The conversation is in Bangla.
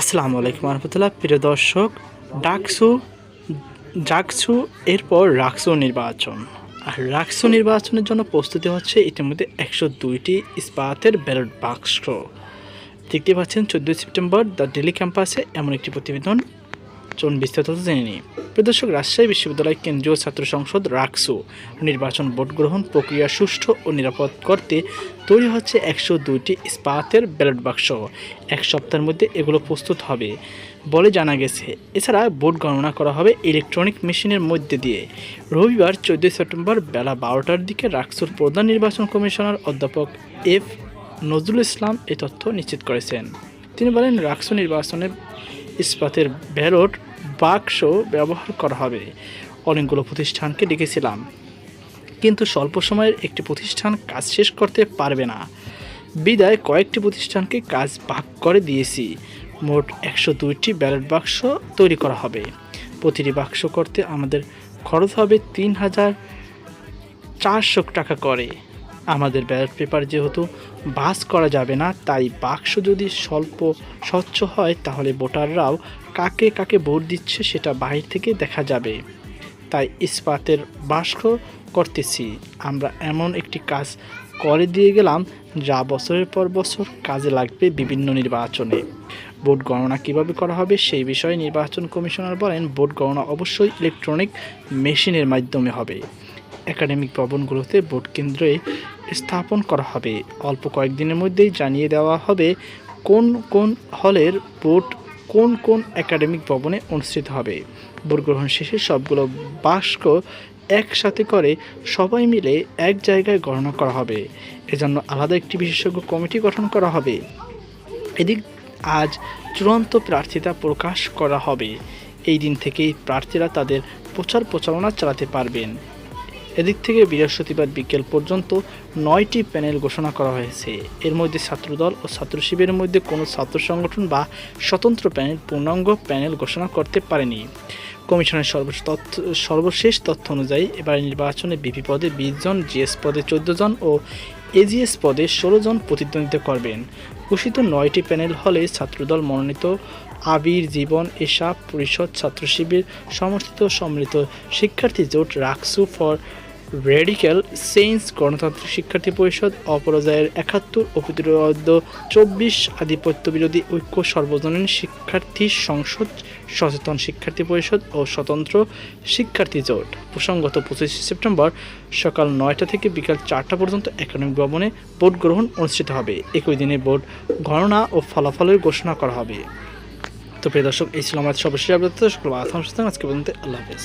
আসসালামু আলাইকুম রহমতুল্লাহ প্রিয় দর্শক, ডাকসু ডাকসু, এরপর রাকসু নির্বাচন। আর রাকসু নির্বাচনের জন্য প্রস্তুতি হচ্ছে ইতিমধ্যে একশো দুইটি ইস্পাতের ব্যালট বাক্স। দেখতে পাচ্ছেন, চোদ্দোই সেপ্টেম্বর দ্য ডেলি ক্যাম্পাসে এমন একটি প্রতিবেদন চলুন বিস্তারিত জেনে নিই। প্রদর্শক রাজশাহী বিশ্ববিদ্যালয় কেন্দ্রীয় ছাত্র সংসদ রাকসু নির্বাচন ভোট গ্রহণ প্রক্রিয়া সুষ্ঠু ও নিরাপদ করতে তৈরি হচ্ছে একশো দুইটি ইস্পাতের ব্যালট বাক্স। এক সপ্তাহের মধ্যে এগুলো প্রস্তুত হবে বলে জানা গেছে। এছাড়া ভোট গণনা করা হবে ইলেকট্রনিক মেশিনের মধ্যে দিয়ে। রবিবার চোদ্দোই সেপ্টেম্বর বেলা বারোটার দিকে রাকসুর প্রধান নির্বাচন কমিশনার অধ্যাপক এফ নজরুল ইসলাম এ তথ্য নিশ্চিত করেছেন। তিনি বলেন, রাকসু নির্বাচনে ইস্পাতের ব্যালট বাক্স ব্যবহার করা হবে। অনেকগুলো প্রতিষ্ঠানকে ডেকেছিলাম। কিন্তু স্বল্প সময়ের একটি প্রতিষ্ঠান কাজ শেষ করতে পারবে না। বিদায় কয়েকটি প্রতিষ্ঠানকে কাজ ভাগ করে দিয়েছি। মোট একশো দুইটি ব্যালট বাক্স তৈরি করা হবে। প্রতিটি বাক্স করতে আমাদের খরচ হবে তিন হাজার চারশো টাকা করে। আমাদের ব্যালট পেপার যেহেতু বাস করা যাবে না, তাই বাক্স যদি স্বল্প, স্বচ্ছ হয়, তাহলে ভোটাররাও কাকে কাকে ভোট দিচ্ছে সেটা বাহির থেকে দেখা যাবে। তাই ইস্পাতের বাস্ক করতেছি। আমরা এমন একটি কাজ করে দিয়ে গেলাম, যা বছরের পর বছর কাজে লাগবে বিভিন্ন নির্বাচনে। ভোট গণনা কীভাবে করা হবে সেই বিষয়ে নির্বাচন কমিশনার বলেন, ভোট গণনা অবশ্যই ইলেকট্রনিক মেশিনের মাধ্যমে হবে। একাডেমিক ভবনগুলোতে ভোট কেন্দ্রে স্থাপন করা হবে। অল্প কয়েকদিনের মধ্যেই জানিয়ে দেওয়া হবে কোন কোন হলের ভোট কোন কোন একাডেমিক ভবনে অনুষ্ঠিত হবে। ভোট গ্রহণ শেষে সবগুলো বাস্ক একসাথে করে সবাই মিলে এক জায়গায় গণনা করা হবে। এজন্য আলাদা একটি বিশেষজ্ঞ কমিটি গঠন করা হবে। এদিক আজ চূড়ান্ত প্রার্থিতা প্রকাশ করা হবে। এই দিন থেকেই প্রার্থীরা তাদের প্রচার প্রচারণা চালাতে পারবেন। এদিক থেকে বৃহস্পতিবার বিকেল পর্যন্ত নয়টি প্যানেল ঘোষণা করা হয়েছে। এর মধ্যে ছাত্রদল ও ছাত্র শিবিরের মধ্যে কোনো ছাত্র সংগঠন বা স্বতন্ত্র প্যানেল, পূর্ণাঙ্গ প্যানেল ঘোষণা করতে পারেনি। কমিশনের সর্বশেষ তথ্য সর্বশেষ তথ্য অনুযায়ী এবার নির্বাচনে বিপি পদে বিশ জন, জিএস পদে চোদ্দ জন ও এজিএস পদে ষোলো জন প্রতিদ্বন্দ্বিতা করবেন। ঘোষিত নয়টি প্যানেল হলে ছাত্রদল মনোনীত আবির জীবন, এশা পরিষদ, ছাত্র শিবির, সমর্থিত, সম্মিলিত শিক্ষার্থী জোট, রাকসু ফর রেডিক্যাল সেন্স গণতান্ত্রিক শিক্ষার্থী পরিষদ অপরাজয়ের একাত্তর ও প্রতিরোধ চব্বিশ আধিপত্য বিরোধী ঐক্য সর্বজনীন শিক্ষার্থী সংসদ, সচেতন শিক্ষার্থী পরিষদ ও স্বতন্ত্র শিক্ষার্থী জোট। প্রসঙ্গত পঁচিশে সেপ্টেম্বর সকাল নয়টা থেকে বিকাল চারটা পর্যন্ত একাডেমিক ভবনে ভোট গ্রহণ অনুষ্ঠিত হবে। একই দিনে ভোট গণনা ও ফলাফলের ঘোষণা করা হবে। তো প্রিয় দর্শক, এই ছিল আমাদের সর্বশেষ আজকে পর্যন্ত আল্লাহ হাফেজ।